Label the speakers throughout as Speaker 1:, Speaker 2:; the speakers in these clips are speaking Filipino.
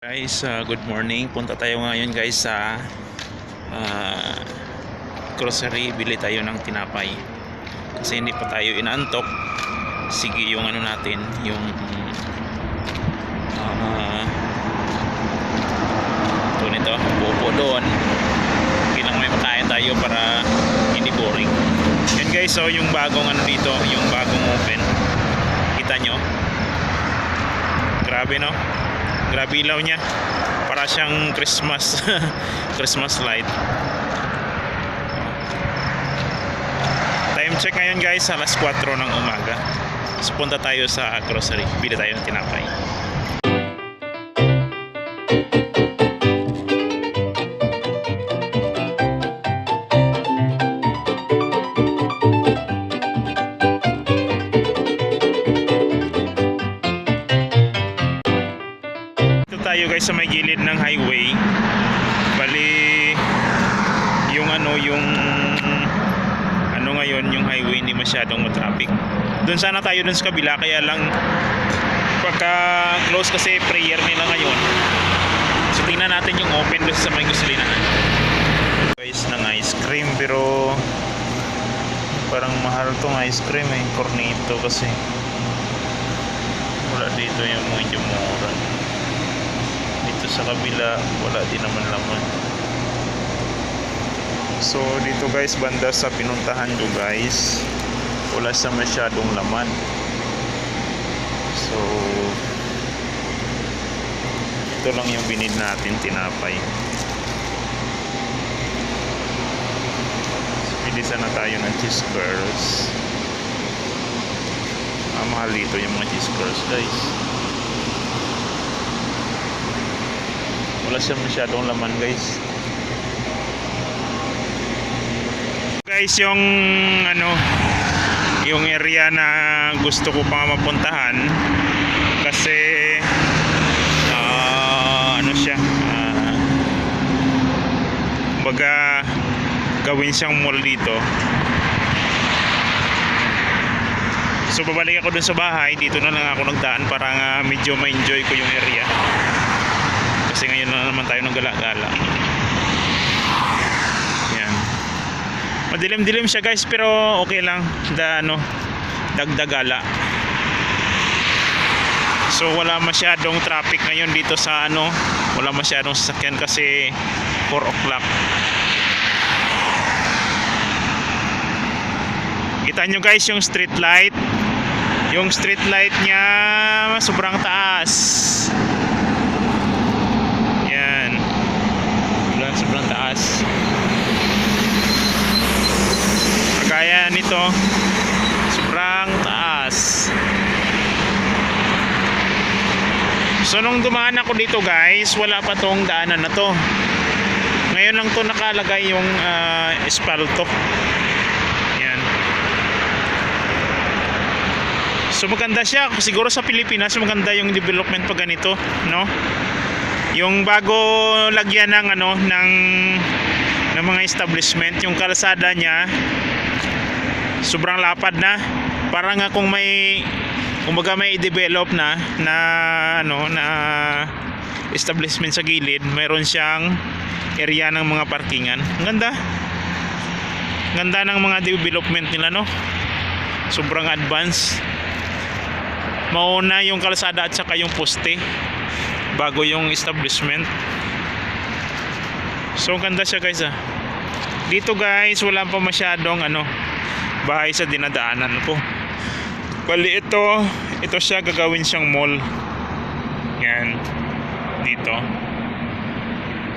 Speaker 1: Guys, uh, good morning. Punta tayo ngayon guys sa uh, grocery. Bili tayo ng tinapay. Kasi hindi pa tayo inaantok. Sige yung ano natin, yung uh, ito nito, bupo doon. Hindi lang may makain tayo para hindi boring. Yan guys, so yung bagong ano dito, yung bagong open. Kita nyo? Grabe no? Grabe ilaw niya. Para siyang Christmas Christmas light. Time check ngayon guys, alas 4 ng umaga. So punta tayo sa grocery. Bili tayo ng tinapay. Dito tayo guys sa may gilid ng highway. Bali yung ano yung ano ngayon yung highway hindi masyadong matraffic. Doon sana tayo dun sa kabila kaya lang pagka close kasi prayer nila ngayon. So tingnan natin yung open doon sa may gasolinahan. Guys ng ice cream pero parang mahal tong ice cream eh. Cornito kasi. Wala dito yung medyo mura sa kabila wala din naman laman. So dito guys banda sa pinuntahan nyo guys wala sa masyadong laman. So ito lang yung binid natin tinapay. Pili sana tayo ng cheese curls ah, mahal dito yung mga cheese curls guys wala siya masyadong laman guys. Guys yung ano yung area na gusto ko pa mapuntahan kasi ah, ano siya baga gawin siyang mall dito. So babalik ako dun sa bahay dito na lang ako nagdaan para nga medyo ma-enjoy ko yung area kasi ngayon na naman tayo ng gala-gala. Yan. Madilim-dilim siya guys pero okay lang. Da ano dagdagala. So wala masyadong traffic ngayon dito sa ano wala masyadong sasakyan kasi 4 o'clock. Kita nyo guys yung street light. Yung street light niya sobrang taas yan. Sobrang sobrang taas. Kagaya nito, sobrang taas. So nung dumaan ako dito guys, wala pa tong daanan na to. Ngayon lang to nakalagay yung uh, espalto. Yan. So maganda siya. Siguro sa Pilipinas maganda yung development pa ganito, no? yung bago lagyan ng ano ng ng mga establishment yung kalsada niya sobrang lapad na para nga kung may kumbaga may i-develop na na ano na establishment sa gilid. Mayroon siyang area ng mga parkingan. Ang ganda. Ang ganda ng mga development nila no? Sobrang advance mauna yung kalsada at saka yung poste bago yung establishment. So ganda siya guys ah. Dito guys wala pa masyadong ano bahay sa dinadaanan ko bali ito ito siya gagawin siyang mall yan dito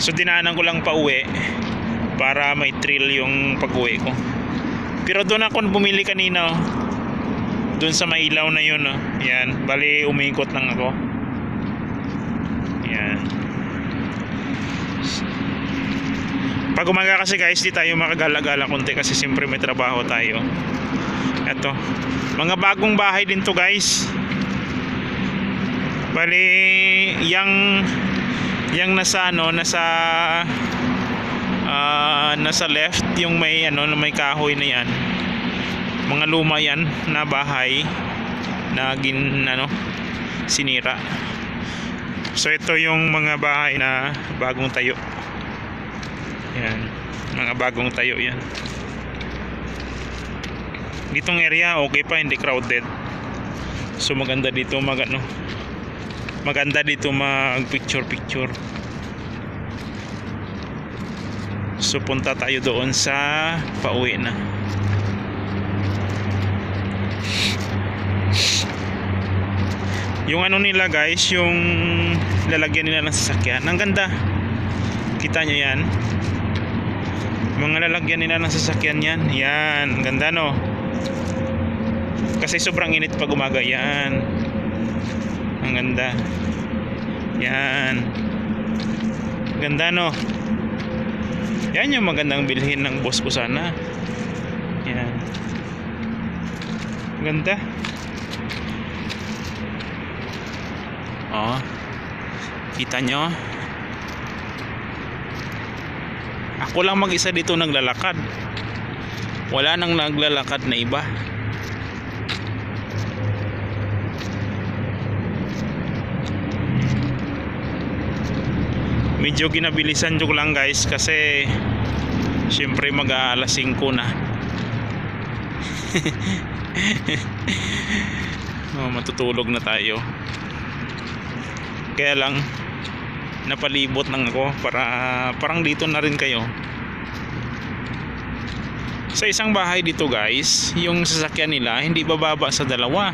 Speaker 1: so dinaanan ko lang pa uwi para may thrill yung pag uwi ko pero doon ako bumili kanina oh. doon sa mailaw na yun oh. yan bali umikot lang ako yan. Pag umaga kasi guys, di tayo makagala-gala konti kasi siyempre may trabaho tayo. Ito. Mga bagong bahay din to guys. Bali, yang yang nasa ano, nasa ah, nasa left yung may ano, may kahoy na yan. Mga luma yan na bahay na gin ano sinira So ito yung mga bahay na bagong tayo. Yan. Mga bagong tayo yan. Ditong area okay pa, hindi crowded. So maganda dito mag ano. Maganda dito mag picture picture. So punta tayo doon sa pauwi na. Yung ano nila guys, yung lalagyan nila ng sasakyan. Ang ganda. Kita nyo yan. Mga lalagyan nila ng sasakyan yan. Yan. Ganda no. Kasi sobrang init pag umaga. Yan. Ang ganda. Yan. Ganda no. Yan yung magandang bilhin ng boss ko sana. Yan. Ganda. Oh. Kita nyo? Ako lang mag-isa dito naglalakad. Wala nang naglalakad na iba. Medyo ginabilisan ko lang guys kasi syempre mag-aalas 5 na. oh, matutulog na tayo. Kaya lang napalibot lang ako para parang dito na rin kayo. Sa isang bahay dito guys, yung sasakyan nila hindi bababa sa dalawa.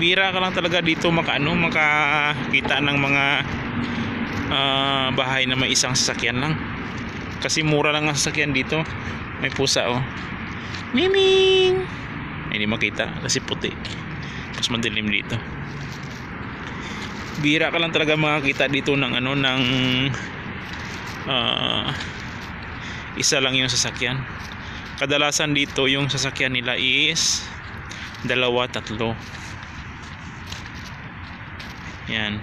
Speaker 1: Bira ka lang talaga dito makaano makakita ng mga ah, bahay na may isang sasakyan lang. Kasi mura lang ang sasakyan dito. May pusa oh. Miming! Hindi makita kasi puti. Mas madilim dito bira ka lang talaga makakita dito ng ano ng ah, isa lang yung sasakyan. Kadalasan dito yung sasakyan nila is dalawa tatlo. Yan.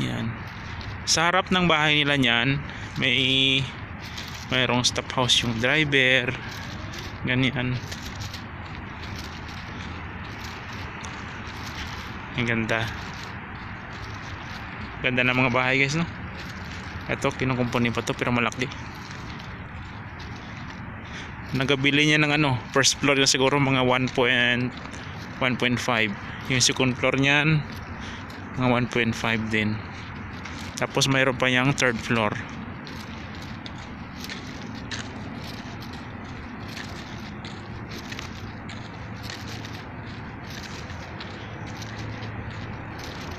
Speaker 1: Yan. Sa harap ng bahay nila niyan may mayroong stop house yung driver. Ganyan. Ang ganda. Ganda ng mga bahay guys no. Ito kinukumpuni pa to pero malaki. Nagabili niya ng ano, first floor na siguro mga 1.1.5. Yung second floor niyan mga 1.5 din. Tapos mayroon pa yung third floor.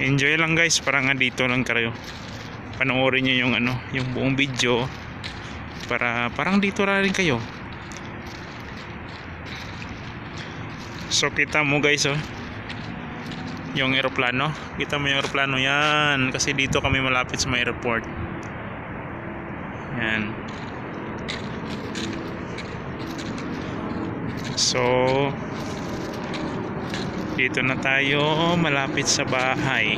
Speaker 1: enjoy lang guys para nga dito lang kayo panoorin nyo yung ano yung buong video. Para parang dito na rin kayo. So kita mo guys oh. Yung aeroplano. Kita mo yung aeroplano. Yan. Kasi dito kami malapit sa may airport. Yan. So dito na tayo malapit sa bahay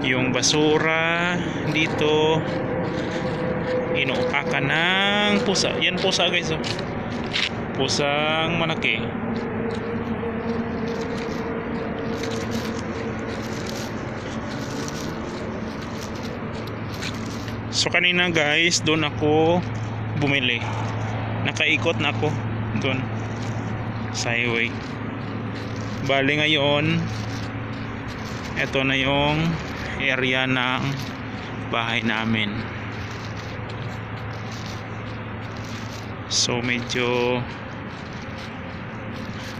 Speaker 1: yung basura dito. Inuupakan ng pusa. Yan pusa guys oh. pusang malaki. So kanina guys doon ako bumili. Nakaikot na ako doon sa highway. Bali ngayon ito na yung area ng bahay namin. So medyo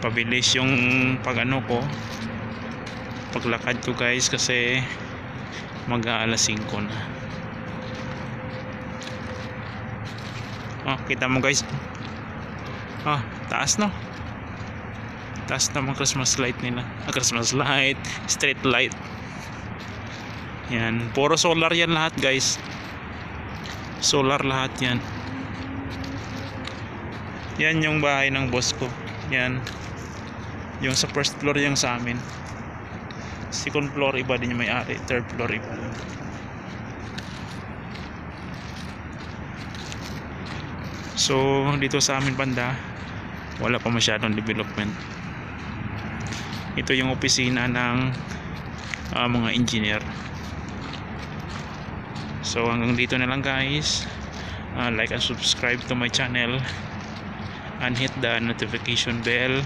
Speaker 1: pabilis yung pag ano ko. Paglakad ko guys kasi mag aalas 5 na. Oh kita mo guys. Oh taas no? Taas naman Christmas light nila. Ah, Christmas light. Street light yan. Puro solar yan lahat guys. Solar lahat yan. Yan yung bahay ng boss ko. Yan. Yung sa first floor yung sa amin. Second floor iba din yung may-ari. Third floor iba. So dito sa amin banda wala pa masyadong development. Ito yung opisina ng ah, mga engineer so hanggang dito na lang guys. Ah, like and subscribe to my channel and hit the notification bell.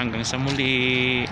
Speaker 1: Hanggang sa muli